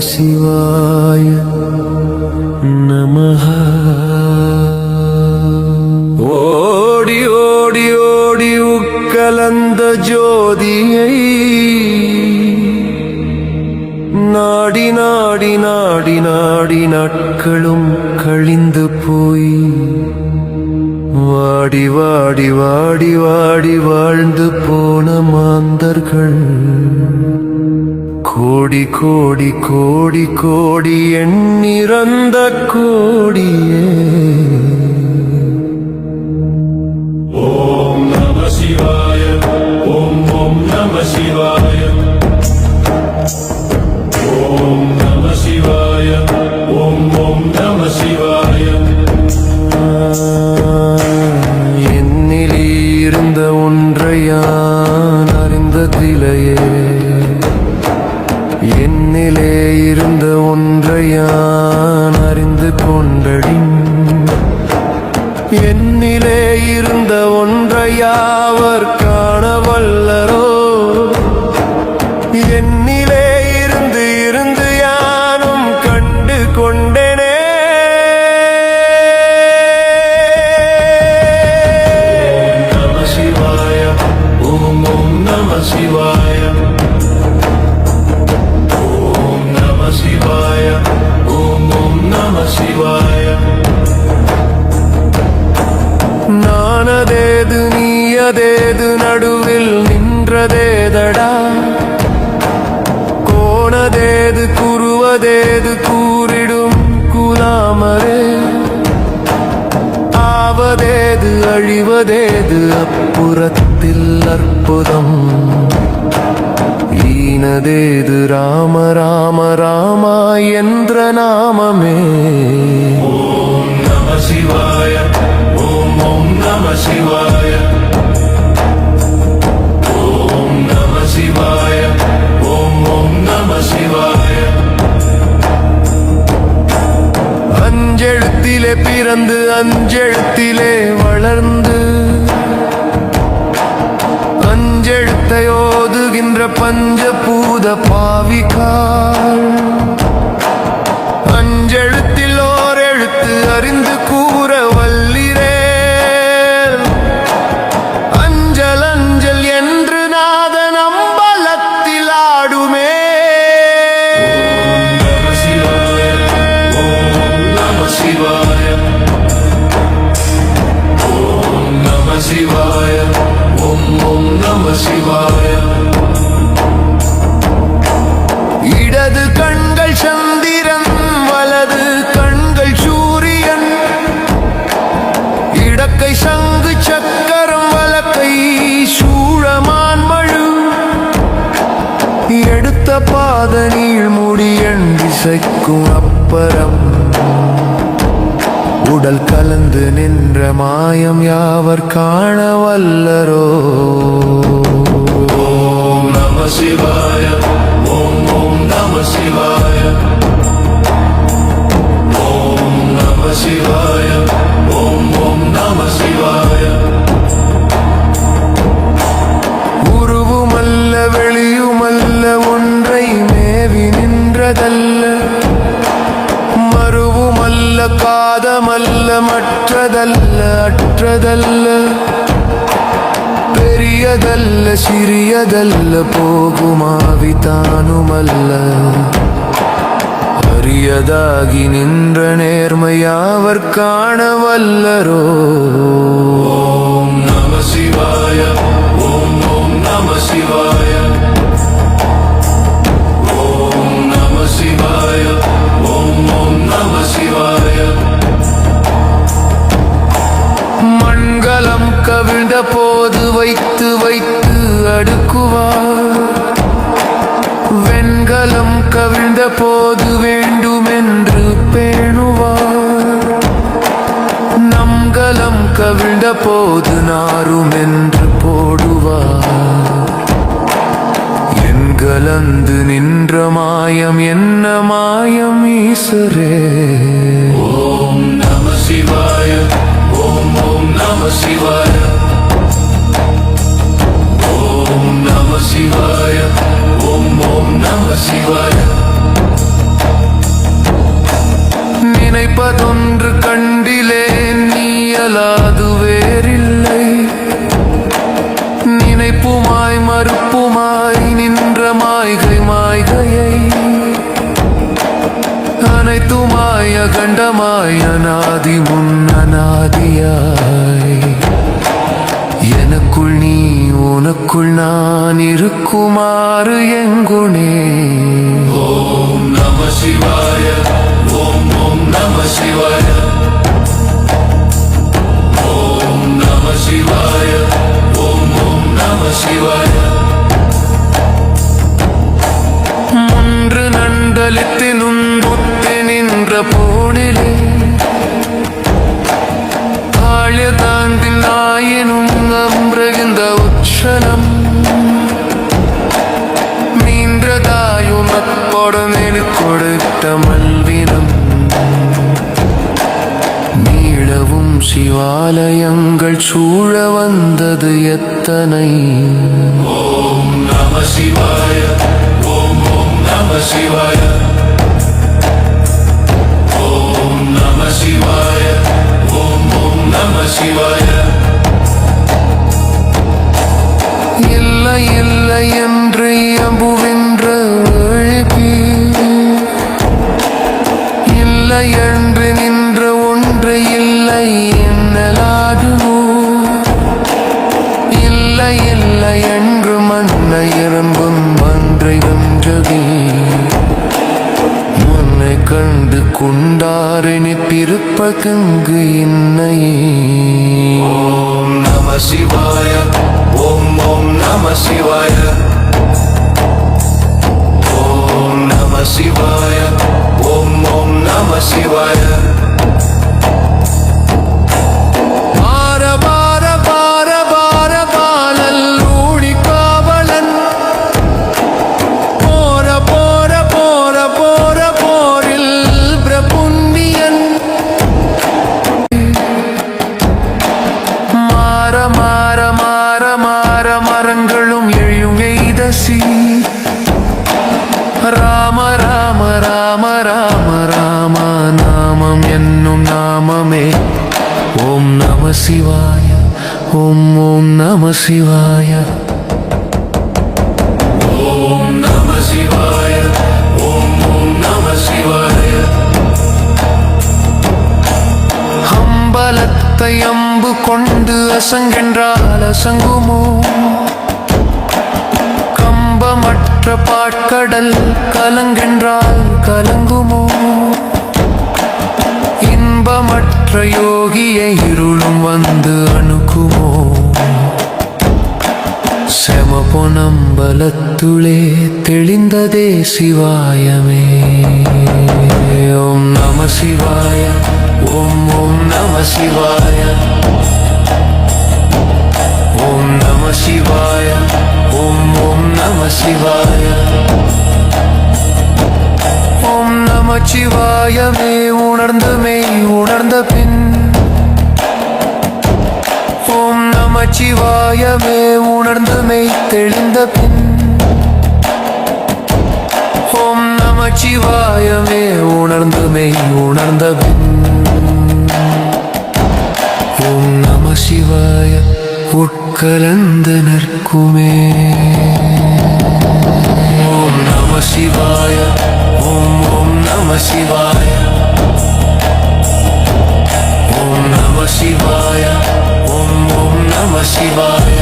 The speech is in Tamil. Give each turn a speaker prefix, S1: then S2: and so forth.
S1: சிவாய நமஹ. ஓடி ஓடி ஓடி உக்கலந்த ஜோதியை நாடி நாடி நாடி நாடி நாட்களும் கழிந்து போய் வாடி வாடி வாடி வாடி வாழ்ந்து போன மாந்தர்கள். கோடி கோடி கோடி கோடி எண்ணிறந்த கோடியே.
S2: ஓம் நம சிவாய ஓம் ஓம் நம சிவாய.
S1: என்னிலே இருந்த ஒன்றையாவர் காண வல்லரோ? நின்றதேதடா கோணதேது குருவதேது கூறிடும் குலாமரே ஆவதேது அழிவதேது அப்புறத்தில் அற்புதம் ஈனதேது ராம ராம ராமா என்ற நாமமே
S2: ஓம் நம சிவாய ஓம் ஓம் நம சிவாய
S1: அஞ்செழுத்திலே பிறந்து அஞ்செழுத்திலே வளர்ந்து அஞ்செழுத்தை ஓதுகின்ற பஞ்சபூத பாவிகாள் இடக்கை சங்கு சக்கரம் வழக்கை சூழமான் மழு. எடுத்த பாத நீள் முடியன் திசைக்கும் அப்பறம். உடல் கலந்து நின்ற மாயம் யாவர் காண வல்லரோ?
S2: நம சிவாய ஓம் ஓம் நம சிவாய. ஓம் நம சிவாய. சிவாய
S1: உருவுமல்ல வெளியுமல்ல ஒன்றை மேவி நின்றதல்ல. மறுவுமல்ல காதமல்ல மற்றதல்ல அற்றதல்ல. பெரியதல்ல சிறியதல்ல போகுமாவி தானுமல்ல. அரியதாகி நின்ற நேர்மையாவர் காண வல்லரோ
S2: ஓம் நம சிவாய ஓம் ஓம் நம சிவாய. ஓம் நம சிவாய ஓம் ஓம் நம சிவாய.
S1: மண்கலம் கவிழ்ந்த போது வைத்து வைத்து அடுக்குவார். வெண்கலம் கவிழ்ந்த போது வேண்டுமென்று கவிழ்ந்த போது நாரும் என்று போடுவார். என் கலந்து நின்ற மாயம் என்ன மாயம் ஈஸ்வரே?
S2: ஓம் நம சிவாய ஓம் ஓம் நம சிவாய. ஓம் நம சிவாய ஓம் ஓம் நம சிவாய.
S1: நினைப்பதொன்று அகண்டமாய் அநாதி முன் அநாதியாய் எனக்குள் நீ உனக்குள் நான் இருக்குமாறு எங்குனே.
S2: ஓம் நம சிவாய ஓம் ஓம் நம சிவாய. ஓம் நம சிவாய ஓம் ஓம் நம சிவாய.
S1: முன்று நண்டலித்து நுண்புத்து நின்ற போனிலே ஆழ்யதாந்தில் ஆயினும் அம்பிரகிந்த உச்சனம் மீன்றதாயும் அப்பொடமெனு கொடுத்த மல்வினம். மீளவும் சிவாலயங்கள் சூழ வந்தது எத்தனை?
S2: ஓம் நம சிவாய ஓம் ஓம் சிவாய
S1: இல்லை இல்லை என்று இயம்புகின்ற எழுப்பி இல்லை என்று நின்ற ஒன்று இல்லை என்னலாகுமோ இல்லை இல்லை என்று மண்ணை இறம்பும் மன்றை வென்றதே கண்டு கொண்டாரினி பிறப்பகங்கு இன்னையே
S2: ஓம் நம சிவாய ஓம் ஓம் நம சிவாய. ஓம் நம சிவாய ஓம் ஓம் நம சிவாய.
S1: சிவாய. ஓம் ஓம் நம சிவாய.
S2: ஓம் நம சிவாய. ஓம் ஓம் நம சிவாய.
S1: அம்பலத்தை அம்பு கொண்டு அசங்கென்றால் அசங்குமோ? கம்பமற்ற பாட்கடல் கலங்கென்றால் கலங்குமோ? இன்பமற்ற யோகியை இருளும் வந்து அணுகுமோ? செம பொனம்பலத்துளே தெளிந்ததே சிவாயமே. ஓம் நம சிவாய ஓம் ஓம் நம சிவாய. ஓம் நம சிவாய ஓம் ஓம் நம சிவாய. ஓம் நம சிவாயமே உணர்ந்து மெய் உணர்ந்த பின் நமச்சிவாயமே உணர்ந்து மெய் தெளிந்த பின். ஓம் நமச்சிவாயமே உணர்ந்து மெய் உணர்ந்த பின். ஓம் நம சிவாய உட்கலந்து நிற்குமே ஓம் நம சிவாய ஓம் ஓம் நம சிவாய ஓம் நம சிவாய ఓం నమ శివాయ.